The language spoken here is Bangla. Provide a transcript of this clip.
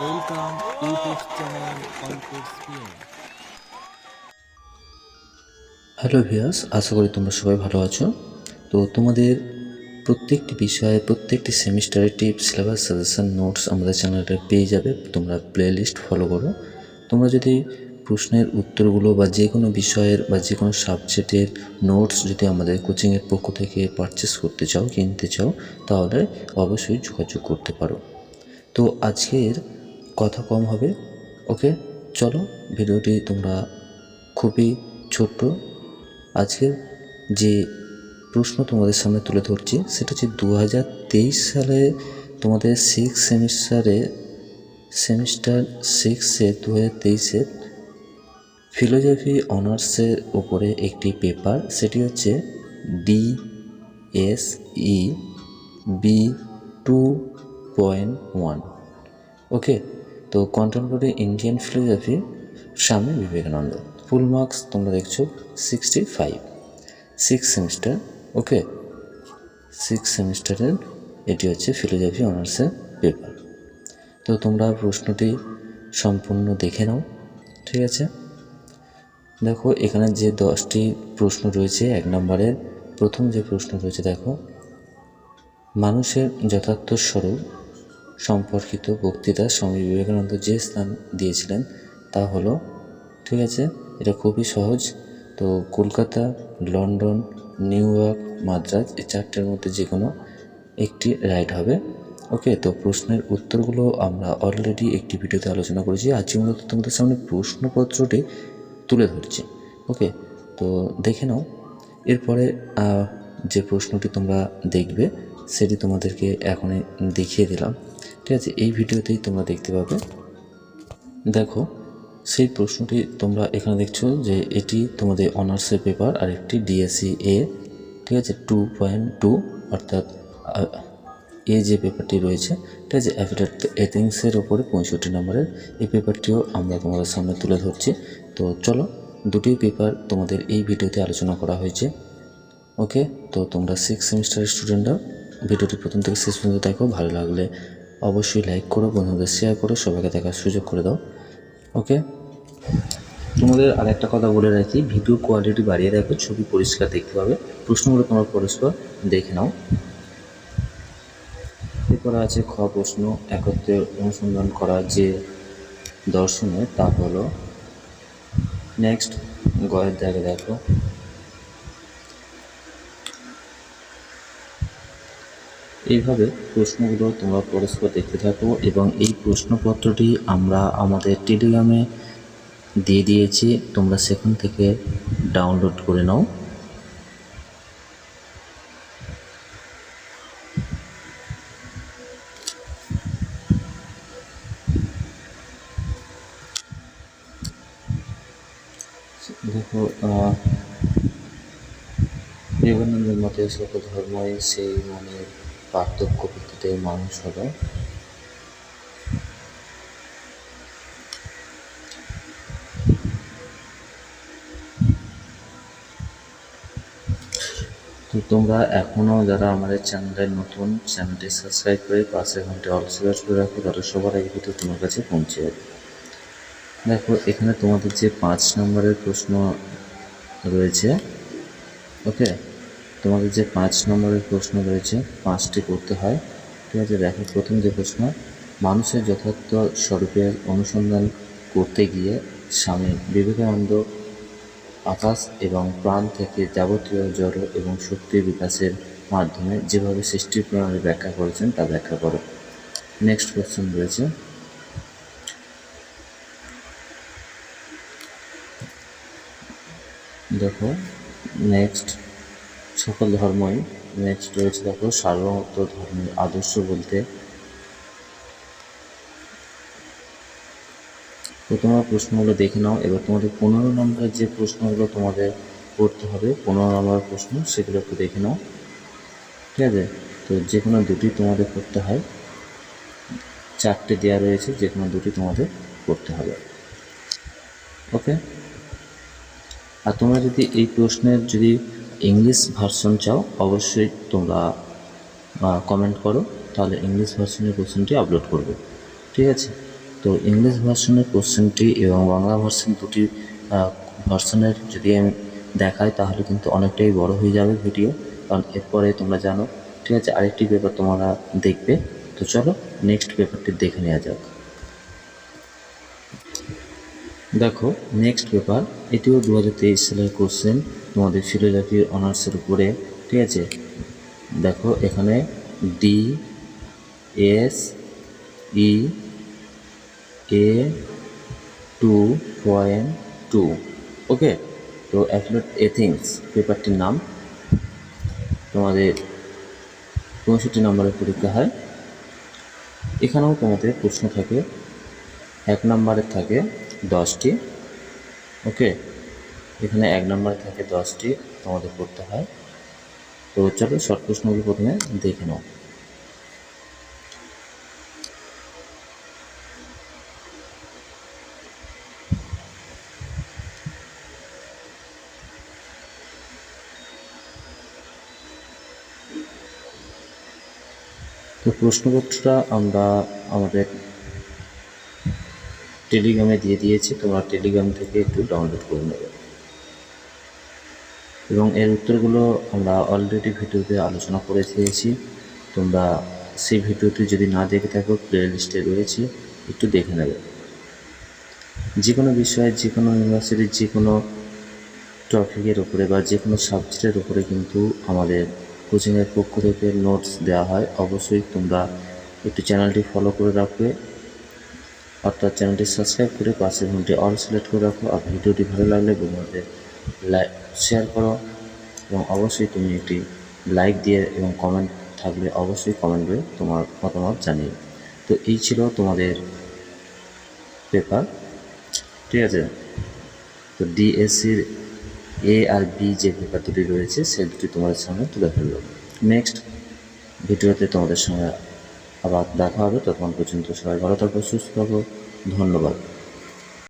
Welcome YouTube channel spin hello viewers আশা করি তোমরা সবাই ভালো আছো। তো তোমাদের প্রত্যেকটি বিষয়ে, প্রত্যেকটি সেমিস্টারের টিপ সিলেবাস সাজেশন নোটস আমাদের চ্যানেলটা পেয়ে যাবে। তোমরা প্লে লিস্ট ফলো করো। তোমরা যদি প্রশ্নের উত্তরগুলো বা যে কোনো বিষয়ের বা যে কোনো সাবজেক্টের নোটস যদি আমাদের কোচিংয়ের পক্ষ থেকে পারচেস করতে চাও, কিনতে চাও, তাহলে অবশ্যই যোগাযোগ করতে পারো। তো আজকের কথা কম হবে। ওকে, চলো, ভিডিওটি তোমরা খুবই ছোট্ট। আজকের যে প্রশ্ন তোমাদের সামনে তুলে ধরছি, সেটা হচ্ছে দু হাজার তেইশ সালে তোমাদের সিক্স সেমিস্টারে সেমিস্টার সিক্সে দু হাজার তেইশে ফিলোজফি অনার্সের ওপরে একটি পেপার সেটি হচ্ছে D S E B two point one okay তো contemporary Indian philosophy Swami Vivekananda. ফুল মার্কস তোমরা দেখছ sixty five six semester okay six সেমিস্টারের এটি হচ্ছে ফিলোজফি অনার্সের পেপার তো তোমরা প্রশ্নটি সম্পূর্ণ দেখে নাও, ঠিক আছে? দেখো, এখানে যে দশটি প্রশ্ন রয়েছে, এক নম্বরের প্রথম যে প্রশ্ন রয়েছে, দেখো, মানুষের যথার্থ স্বরূপ সম্পর্কিত বক্তৃতা স্বামী বিবেকানন্দ যে স্থান দিয়েছিলেন তা হলো, ঠিক আছে, এটা খুবই সহজ। তো Kolkata, London, New York Madras এই চারটের মধ্যে যে কোনো একটি রাইট হবে। ওকে, তো প্রশ্নের উত্তরগুলো আমরা অলরেডি একটি ভিডিওতে আলোচনা করেছি। আজকে মূলত তোমাদের সামনে প্রশ্নপত্রটি তুলে ধরছি। ওকে, তো দেখে নাও। এরপরে যে প্রশ্নটি তোমরা দেখবে সেটি তোমাদেরকে এখনই দেখিয়ে দিলাম। ঠিক আছে, এই ভিডিওতেই তোমরা দেখতে পাবে। দেখো, সেই প্রশ্নটি তোমরা এখানে দেখছ যে এটি তোমাদের অনার্সের পেপার আর একটি ডিএসসি এ ঠিক আছে, টু পয়েন্ট টু, অর্থাৎ এ যে পেপারটি রয়েছে, ঠিক আছে অ্যাফিডেট এথিংসের ওপরে পঁয়ষট্টি নম্বরের এই পেপারটিও আমরা তোমাদের সামনে তুলে ধরছি। তো চলো, দুটি পেপার তোমাদের এই ভিডিওতে আলোচনা করা হয়েছে। ওকে, তো তোমরা সিক্স সেমিস্টারের স্টুডেন্টরা ভিডিওটি প্রথম থেকে শেষ পর্যন্ত দেখো, ভালো লাগলে অবশ্যই লাইক করো, বন্ধুদের শেয়ার করো, সবাইকে দেখার সুযোগ করে দাও। ওকে তোমাদের আর একটা কথা বলে রাখি ভিডিও কোয়ালিটি বাড়িয়ে রাখো ছবি পরিষ্কার দেখতে পাবে। প্রশ্নগুলো তোমরা পরস্পর দেখে নাও। এরপরে আছে খ প্রশ্ন একত্রে অনুসন্ধান করা যে দর্শনে তা হলো নেক্সট গয়ের দাগে দেখো। এইভাবে প্রশ্নগুলো তোমরা পরস্পর দেখতে থাকো এবং এই প্রশ্নপত্রটি আমরা আমাদের টেলিগ্রামে দিয়ে দিয়েছি। তোমরা সেখান থেকে ডাউনলোড করে নাও। দেখো বিবেকানন্দের মতে সকল ধর্মই সেই মনের পার্থক্য ভিত্তিতে মানুষ হলো তো তোমরা এখনও যারা আমাদের চ্যানেলে নতুন চ্যানেলটি সাবস্ক্রাইব করে পাশে ঘণ্টা অল সিলেক্ট করে রাখো, তাহলে সবার আগে ভিডিও তোমার কাছে পৌঁছে যাবে। দেখো, এখানে তোমাদের যে পাঁচ নম্বরের প্রশ্ন রয়েছে ওকে তোমাদের যে পাঁচ নম্বরের প্রশ্ন রয়েছে, পাঁচটি করতে হয়। ঠিক আছে, দেখো, প্রথম যে প্রশ্ন, মানুষের যথার্থ স্বরূপের অনুসন্ধান করতে গিয়ে স্বামী বিবেকানন্দ আকাশ এবং প্রাণ থেকে যাবতীয় জড় এবং শক্তির বিকাশের মাধ্যমে যেভাবে সৃষ্টির প্রণালী ব্যাখ্যা করেছেন, তা ব্যাখ্যা করো। নেক্সট কোশ্চেন রয়েছে। দেখো নেক্সট সকল ধর্মই নেক্সট রয়েছে দেখো, সার্বভৌমত্ব, ধর্মের আদর্শ বলতে। প্রথম প্রশ্নগুলো দেখে নাও। এবার তোমাদের পনেরো নম্বরের যে প্রশ্নগুলো তোমাদের করতে হবে, পনেরো নম্বর প্রশ্ন, সেগুলো একটু দেখে নাও। ঠিক আছে? তো যে কোনো দুটি তোমাদের করতে হয়। চারটে দেওয়া রয়েছে, যে কোনো দুটি তোমাদের করতে হবে। ওকে আর তোমরা যদি এই প্রশ্নের যদি ইংলিশ ভার্সন চাও, অবশ্যই তোমরা কমেন্ট করো, তাহলে ইংলিশ ভার্সনের কোশ্চেনটি আপলোড করবে। ঠিক আছে? তো ইংলিশ ভার্সনের কোশ্চেনটি এবং বাংলা ভার্সন দুটি ভার্সনের যদি আমি দেখাই, তাহলে কিন্তু অনেকটাই বড় হয়ে যাবে ভিডিও কারণ এরপরে তোমরা জানো। ঠিক আছে? আরেকটি পেপার তোমরা দেখবে। তো চলো নেক্সট পেপারটি দেখে নেওয়া যাক। দেখো নেক্সট পেপার এটিও দু হাজার তেইশ সালের কোশ্চেন তোমাদের ফিলোজফি অনার্সের উপরে, ঠিক আছে? দেখো, এখানে D S E A two point two okay তো অ্যাফ্লোট এথিংস পেপারটির নাম। তোমাদের পঁয়ষট্টি নম্বরের পরীক্ষা হয়। এখানেও তোমাদের প্রশ্ন থাকে। এক নম্বরের থাকে দশটি ওকে এখানে এক নম্বরে থাকে দশটি তোমাদের করতে হয়। তো চলো শর্ট প্রশ্নগুলো প্রথমে দেখে নাও। তো প্রশ্নপত্রটা আমরা আমাদের টেলিগ্রামে দিয়ে দিয়েছি, তোমরা টেলিগ্রাম থেকে একটু ডাউনলোড করে নেবে। এবং এর উত্তরগুলো আমরা অলরেডি ভিডিওতে আলোচনা করে দিয়েছি তোমরা সেই ভিডিওটি যদি না দেখে থাকো প্লে লিস্টে রয়েছে, একটু দেখে নেবে। যে কোনো বিষয়ে যে কোনো ইউনিভার্সিটির যে কোনো টপিকের উপরে বা যে কোনো সাবজেক্টের উপরে কিন্তু আমাদের কোচিংয়ের পক্ষ থেকে নোটস দেওয়া হয়। অবশ্যই তোমরা একটু চ্যানেলটি ফলো করে রাখবে। অর্থাৎ চ্যানেলটি সাবস্ক্রাইব করে পাশে ঘন্টি অল সিলেক্ট করে রাখো। আর ভিডিওটি ভালো লাগলে বন্ধুদের শেয়ার করো। এবং অবশ্যই তুমি একটি লাইক দিয়ে এবং কমেন্ট থাকলে অবশ্যই কমেন্ট করে তোমার মতামত জানিয়ে তো এই ছিল তোমাদের পেপার ঠিক আছে? তো ডিএসসির এ আর বি যে পেপার দুটি রয়েছে, সে দুটি তোমাদের সামনে তুলে ধরলো। নেক্সট ভিডিওতে তোমাদের সঙ্গে আবার দেখা হবে। ততক্ষণ পর্যন্ত সবাই ভালো থাকো, সুস্থ থাকো। ধন্যবাদ।